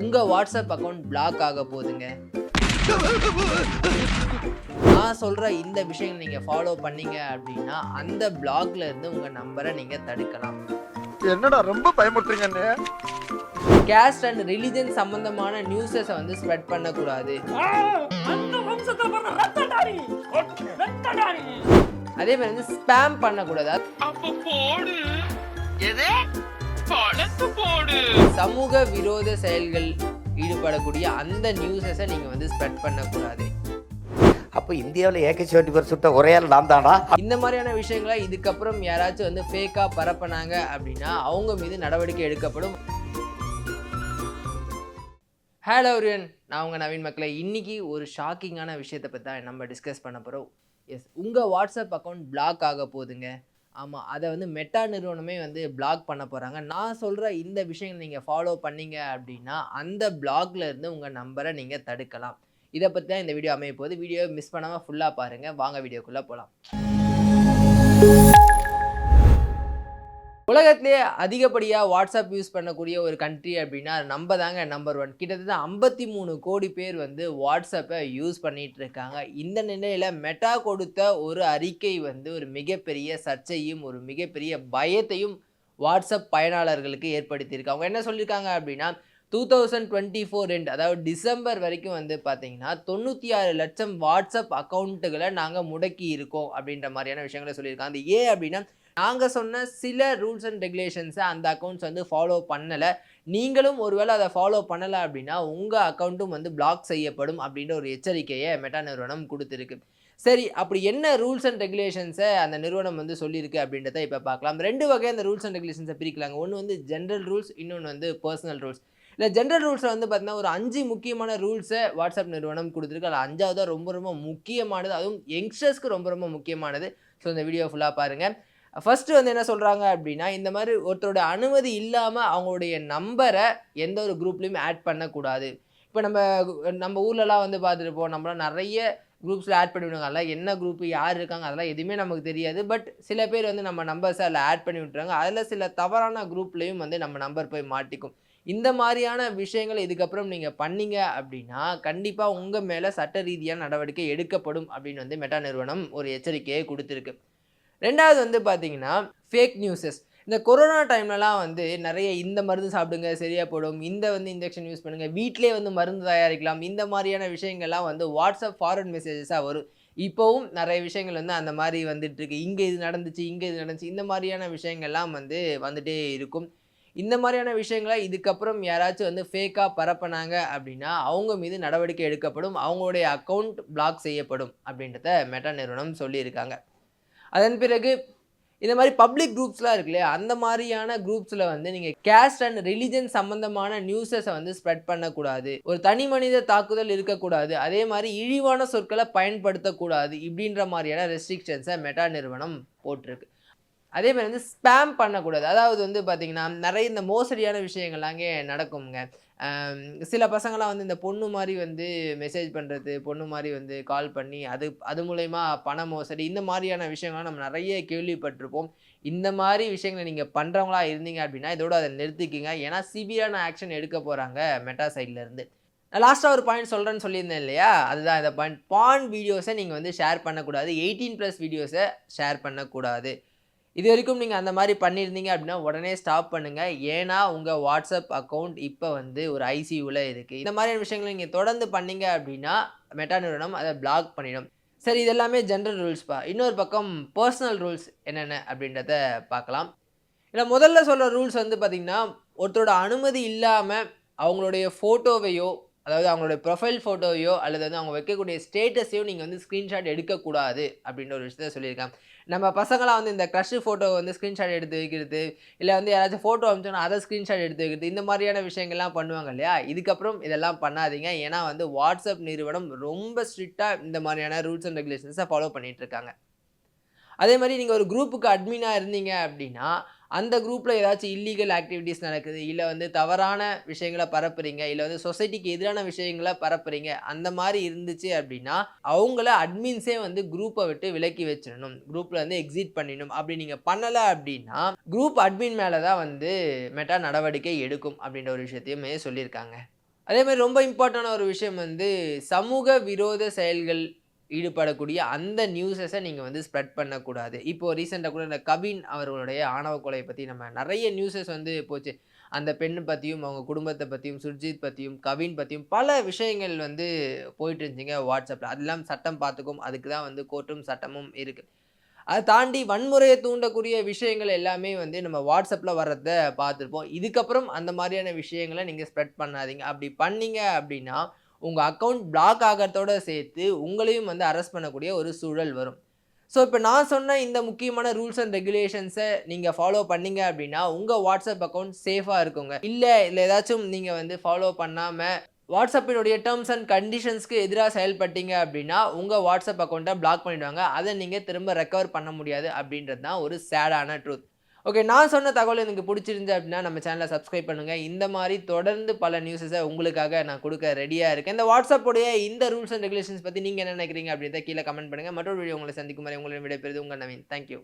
உங்கள் WhatsApp account black ஆக போகுதுங்க நான் சொல்கிற இந்த விஷயங்கள் நீங்கள் ஃபாலோ பண்ணீங்க அப்படின்னா அந்த பிளாக்ல இருந்து உங்கள் நம்பரை நீங்கள் தடுக்கலாம். என்னடா ரொம்ப பயமுறுத்துறீங்க கேஸ்ட் அண்ட் ரிலிஜன் சம்பந்தமான நியூஸஸை வந்து ஸ்ப்ரெட் பண்ணக்கூடாது. அந்த வம்சத்துல பிறந்த ரத்தடாரி ரத்தடாரி அதே மாதிரி வந்து ஸ்பேம் பண்ணக்கூடாது. அப்ப போடு. சமூக விரோத செயல்கள் ஈடுபடக்கூடிய அந்த நியூஸஸை நீங்கள் வந்து ஸ்ப்ரெட் பண்ணக்கூடாது. அப்போ இந்தியாவில் ஏகே செவன்டி பேர் சுட்ட ஒரே ஆள் நான் தானா? இந்த மாதிரியான விஷயங்களை இதுக்கப்புறம் யாராச்சும் வந்து ஃபேக்காக பரப்புனாங்க அப்படின்னா அவங்க மீது நடவடிக்கை எடுக்கப்படும். ஹலோ எவ்ரிவன் நான் உங்கள் நவீன் மக்களை. இன்னைக்கு ஒரு ஷாக்கிங்கான விஷயத்தை பற்றி தான் நம்ம டிஸ்கஸ் பண்ண போகிறோம் எஸ் உங்கள் வாட்ஸ்அப் அக்கௌண்ட் பிளாக் ஆக போகுதுங்க. ஆமாம் அதை வந்து மெட்டா நிறுவனமே வந்து பிளாக் பண்ண போகிறாங்க நான் சொல்கிற இந்த விஷயங்கள் நீங்கள் ஃபாலோ பண்ணீங்க அப்படின்னா அந்த பிளாக்ல இருந்து உங்கள் நம்பரை நீங்கள் தடுக்கலாம். இதை பற்றி தான் இந்த வீடியோ அமைய போகுது. வீடியோ மிஸ் பண்ணாமல் ஃபுல்லாக பாருங்கள் வாங்க வீடியோக்குள்ளே போகலாம் உலகத்திலே அதிகப்படியாக வாட்ஸ்அப் யூஸ் பண்ணக்கூடிய ஒரு கண்ட்ரி அப்படின்னா நம்ம தாங்க நம்பர் ஒன் கிட்டத்தட்ட ஐம்பத்தி மூணு கோடி பேர் வந்து வாட்ஸ்அப்பை யூஸ் பண்ணிகிட்டு இருக்காங்க. இந்த நிலையில் மெட்டா கொடுத்த ஒரு அறிக்கை வந்து ஒரு மிகப்பெரிய சர்ச்சையும் ஒரு மிகப்பெரிய பயத்தையும் வாட்ஸ்அப் பயனாளர்களுக்கு ஏற்படுத்தியிருக்கு. அவங்க என்ன சொல்லியிருக்காங்க அப்படின்னா டூ தௌசண்ட் டுவெண்ட்டி ஃபோர் ரெண்டு அதாவது டிசம்பர் வரைக்கும் வந்து பார்த்தீங்கன்னா தொண்ணூற்றி ஆறு லட்சம் வாட்ஸ்அப் அக்கௌண்ட்டுகளை நாங்கள் முடக்கி இருக்கோம் அப்படின்ற மாதிரியான விஷயங்களை சொல்லியிருக்காங்க. அது ஏன் அப்படின்னா நாங்கள் சொன்ன சில ரூல்ஸ் அண்ட் ரெகுலேஷன்ஸை அந்த அக்கௌண்ட்ஸ் வந்து ஃபாலோ பண்ணலை. நீங்களும் ஒருவேளை அதை ஃபாலோ பண்ணலை அப்படின்னா உங்கள் அக்கௌண்ட்டும் வந்து பிளாக் செய்யப்படும் அப்படின்ற ஒரு எச்சரிக்கையை மெட்டா நிறுவனம் கொடுத்துருக்கு. சரி அப்படி என்ன ரூல்ஸ் அண்ட் ரெகுலேஷன்ஸை அந்த நிறுவனம் வந்து சொல்லியிருக்கு அப்படின்றத இப்போ பார்க்கலாம். ரெண்டு வகை அந்த ரூல்ஸ் அண்ட் ரெகுலேஷன்ஸை பிரிக்கலாங்க. ஒன்று வந்து ஜென்ரல் ரூல்ஸ் இன்னொன்று வந்து பர்சனல் ரூல்ஸ் இல்லை ஜென்ரல் ரூல்ஸில் வந்து பார்த்தீங்கன்னா ஒரு அஞ்சு முக்கியமான ரூல்ஸை வாட்ஸ்அப் நிறுவனம் கொடுத்துருக்கு. அதில் அஞ்சாவது ரொம்ப ரொம்ப முக்கியமானது அதுவும் யங்ஸ்டர்ஸ்க்கு ரொம்ப ரொம்ப முக்கியமானது. ஸோ இந்த வீடியோ ஃபுல்லாக பாருங்கள் ஃபஸ்ட்டு வந்து என்ன சொல்கிறாங்க அப்படின்னா இந்த மாதிரி ஒருத்தரோட அனுமதி இல்லாமல் அவங்களுடைய நம்பரை எந்த ஒரு குரூப்லேயும் ஆட் பண்ணக்கூடாது. இப்போ நம்ம நம்ம ஊர்லலாம் வந்து பார்த்துருப்போம் நம்மளாம் நிறைய குரூப்ஸில் ஆட் பண்ணி அதெல்லாம் என்ன குரூப் யார் இருக்காங்க அதெல்லாம் எதுவுமே நமக்கு தெரியாது. பட் சில பேர் வந்து நம்ம நம்பர்ஸை அதில் ஆட் பண்ணி விட்டுறாங்க. அதில் சில தவறான குரூப்லேயும் வந்து நம்ம நம்பர் போய் மாட்டிக்கும். இந்த மாதிரியான விஷயங்கள் இதுக்கப்புறம் நீங்கள் பண்ணீங்க அப்படின்னா கண்டிப்பாக உங்கள் மேலே சட்ட ரீதியான நடவடிக்கை எடுக்கப்படும் அப்படின்னு வந்து மெட்டா நிறுவனம் ஒரு எச்சரிக்கையை கொடுத்துருக்கு. ரெண்டாவது வந்து பார்த்தீங்கன்னா ஃபேக் நியூஸஸ் இந்த கொரோனா டைம்லலாம் வந்து நிறைய இந்த மருந்து சாப்பிடுங்க சரியாக போடும் இந்த வந்து இன்ஜெக்ஷன் யூஸ் பண்ணுங்கள் வீட்டிலே வந்து மருந்து தயாரிக்கலாம். இந்த மாதிரியான விஷயங்கள்லாம் வந்து வாட்ஸ்அப் ஃபார்வர்ட் மெசேஜஸாக வரும். இப்போவும் நிறைய விஷயங்கள் வந்து அந்த மாதிரி வந்துட்டுருக்கு இங்கே இது நடந்துச்சு இங்கே இது நடந்துச்சு. இந்த மாதிரியான விஷயங்கள்லாம் வந்து வந்துட்டே இருக்கும். இந்த மாதிரியான விஷயங்களை இதுக்கப்புறம் யாராச்சும் வந்து ஃபேக்காக பரப்புனாங்க அப்படின்னா அவங்க மீது நடவடிக்கை எடுக்கப்படும். அவங்களுடைய அக்கௌண்ட் பிளாக் செய்யப்படும் அப்படின்றத மெட்டா நிறுவனம் சொல்லியிருக்காங்க. அதன் பிறகு இந்த மாதிரி பப்ளிக் குரூப்ஸ்லாம் இருக்கு இல்லையா அந்த மாதிரியான குரூப்ஸில் வந்து நீங்கள் கேஸ்ட் அண்ட் ரிலிஜன் சம்மந்தமான நியூஸஸை வந்து ஸ்ப்ரெட் பண்ணக்கூடாது. ஒரு தனி மனித தாக்குதல் இருக்கக்கூடாது. அதே மாதிரி இழிவான சொற்களை பயன்படுத்தக்கூடாது. இப்படின்ற மாதிரியான ரெஸ்ட்ரிக்ஷன்ஸை மெட்டா நிறுவனம் போட்டிருக்கு. அதே மாதிரி வந்து ஸ்பேம் பண்ணக்கூடாது. அதாவது வந்து பார்த்திங்கன்னா நிறைய இந்த மோசடியான விஷயங்கள்லாம் அங்கே நடக்குங்க சில பசங்களாம் வந்து இந்த பொண்ணு மாதிரி வந்து மெசேஜ் பண்ணுறது பொண்ணு மாதிரி வந்து கால் பண்ணி அது அது மூலயமா பண மோசடி இந்த மாதிரியான விஷயங்கள்லாம் நம்ம நிறைய கேள்விப்பட்டிருப்போம். இந்த மாதிரி விஷயங்களை நீங்கள் பண்ணுறவங்களா இருந்தீங்க அப்படின்னா இதோட அதை நிறுத்திக்கிங்க. ஏன்னா சிவியரான ஆக்ஷன் எடுக்க போகிறாங்க மெட்டா சைட்லேருந்து நான் லாஸ்ட்டாக ஒரு பாயிண்ட் சொல்கிறேன்னு சொல்லியிருந்தேன் இல்லையா? அதுதான் இந்த பாயிண்ட் பான் வீடியோஸை நீங்கள் வந்து ஷேர் பண்ணக்கூடாது. எயிட்டீன் ப்ளஸ் வீடியோஸை ஷேர் பண்ணக்கூடாது. இது வரைக்கும் நீங்கள் அந்த மாதிரி பண்ணியிருந்தீங்க அப்படின்னா உடனே ஸ்டாப் பண்ணுங்கள் ஏன்னா உங்கள் வாட்ஸ்அப் அக்கௌண்ட் இப்போ வந்து ஒரு ஐசியூவில் இருக்குது இந்த மாதிரியான விஷயங்களை நீங்கள் தொடர்ந்து பண்ணீங்க அப்படின்னா மெட்டா நிறுவனம் அதை பிளாக் பண்ணிடும். சரி இது எல்லாமே ஜென்ரல் ரூல்ஸ்ப்பா இன்னொரு பக்கம் பர்சனல் ரூல்ஸ் என்னென்ன அப்படின்றத பார்க்கலாம். இல்லை முதல்ல சொல்கிற ரூல்ஸ் வந்து பார்த்திங்கன்னா ஒருத்தரோட அனுமதி இல்லாமல் அவங்களுடைய ஃபோட்டோவையோ அதாவது அவங்களுடைய ப்ரொஃபைல் ஃபோட்டோவையோ அல்லது வந்து அவங்க வைக்கக்கூடிய ஸ்டேட்டஸையோ நீங்கள் வந்து ஸ்க்ரீன்ஷாட் எடுக்கக்கூடாது அப்படின்ற ஒரு விஷயத்த சொல்லியிருக்காங்க. நம்ம பசங்களாம் வந்து இந்த க்ரஷ் ஃபோட்டோ வந்து ஸ்க்ரீன்ஷாட் எடுத்து வைக்கிறது இல்லை வந்து யாராச்சும் ஃபோட்டோ அனுப்பிச்சோன்னா அதை ஸ்க்ரீன்ஷாட் எடுத்து வைக்கிறது இந்த மாதிரியான விஷயங்கள்லாம் பண்ணுவாங்க இல்லையா? இதுக்கப்புறம் இதெல்லாம் பண்ணாதீங்க. ஏன்னா வந்து வாட்ஸ்அப் நிறுவனம் ரொம்ப ஸ்ட்ரிக்டாக இந்த மாதிரியான ரூல்ஸ் அண்ட் ரெகுலேஷன்ஸை ஃபாலோ பண்ணிகிட்டு இருக்காங்க. அதே மாதிரி நீங்கள் ஒரு குரூப்புக்கு அட்மினாக இருந்தீங்க அப்படின்னா அந்த குரூப்பில் ஏதாச்சும் இல்லீகல் ஆக்டிவிட்டீஸ் நடக்குது இல்லை வந்து தவறான விஷயங்களை பரப்புறீங்க இல்லை வந்து சொசைட்டிக்கு எதிரான விஷயங்களை பரப்புறீங்க அந்த மாதிரி இருந்துச்சு அப்படின்னா அவங்கள அட்மின்ஸே வந்து குரூப்பை விட்டு விலக்கி வச்சிடணும் குரூப்பில் வந்து எக்ஸிட் பண்ணிடணும். அப்படி நீங்கள் பண்ணலை அப்படின்னா குரூப் அட்மின் மேலே தான் வந்து மெட்டா நடவடிக்கை எடுக்கும் அப்படின்ற ஒரு விஷயத்தையுமே சொல்லியிருக்காங்க. அதே மாதிரி ரொம்ப இம்பார்ட்டண்டான ஒரு விஷயம் வந்து சமூக விரோத செயல்கள் ஈடுபடக்கூடிய அந்த நியூஸஸை நீங்கள் வந்து ஸ்ப்ரெட் பண்ணக்கூடாது. இப்போது ரீசெண்டாக கூட இந்த கவின் அவர்களுடைய ஆணவ கொலை பற்றி நம்ம நிறைய நியூஸஸ் வந்து போச்சு. அந்த பெண்ணை பற்றியும் அவங்க குடும்பத்தை பற்றியும் சுர்ஜித் பற்றியும் கவின் பற்றியும் பல விஷயங்கள் வந்து போயிட்டு இருந்துச்சுங்க வாட்ஸ்அப்பில் அதெல்லாம் சட்டம் பார்த்துக்கும். அதுக்கு தான் வந்து கோர்ட்டும் சட்டமும் இருக்குது அதை தாண்டி வன்முறையை தூண்டக்கூடிய விஷயங்கள் எல்லாமே வந்து நம்ம வாட்ஸ்அப்பில் வர்றத பார்த்துருப்போம். இதுக்கப்புறம் அந்த மாதிரியான விஷயங்களை நீங்கள் ஸ்ப்ரெட் பண்ணாதீங்க. அப்படி பண்ணீங்க அப்படின்னா உங்கள் அக்கௌண்ட் பிளாக் ஆகிறதோட சேர்த்து உங்களையும் வந்து அரெஸ்ட் பண்ணக்கூடிய ஒரு சூழல் வரும். ஸோ இப்போ நான் சொன்ன இந்த முக்கியமான ரூல்ஸ் அண்ட் ரெகுலேஷன்ஸை நீங்கள் ஃபாலோ பண்ணீங்க அப்படின்னா உங்கள் வாட்ஸ்அப் அக்கௌண்ட் சேஃபாக இருக்குங்க. இல்லை இல்லை ஏதாச்சும் நீங்கள் வந்து ஃபாலோ பண்ணாமல் வாட்ஸ்அப்பினுடைய டேர்ம்ஸ் அண்ட் கண்டிஷன்ஸ்க்கு எதிராக செயல்பட்டீங்க அப்படின்னா உங்கள் வாட்ஸ்அப் அக்கௌண்ட்டை பிளாக் பண்ணிவிடுவாங்க அதை நீங்கள் திரும்ப ரெக்கவர் பண்ண முடியாது அப்படின்றது தான் ஒரு சேடான ட்ரூத் ஓகே நான் சொன்ன தகவல் எனக்கு பிடிச்சிருந்து அப்படின்னா நம்ம சேனலை சப்ஸ்கிரைப் பண்ணுங்கள் இந்த மாதிரி தொடர்ந்து பல நியூஸஸை உங்களுக்காக நான் கொடுக்க ரெடியாக இருக்கேன். இந்த வாட்ஸ்அப்புடைய இந்த ரூல்ஸ் அண்ட் ரெகுலேஷன்ஸ் பற்றி நீங்கள் என்ன நினைக்கிறீங்க அப்படின்றத கீழே கமெண்ட் பண்ணுங்கள் மற்றொரு வீடியோ உங்களை சந்திக்கும் வரை உங்களை விடைபெறுது உங்கள் நவீன். தேங்க்யூ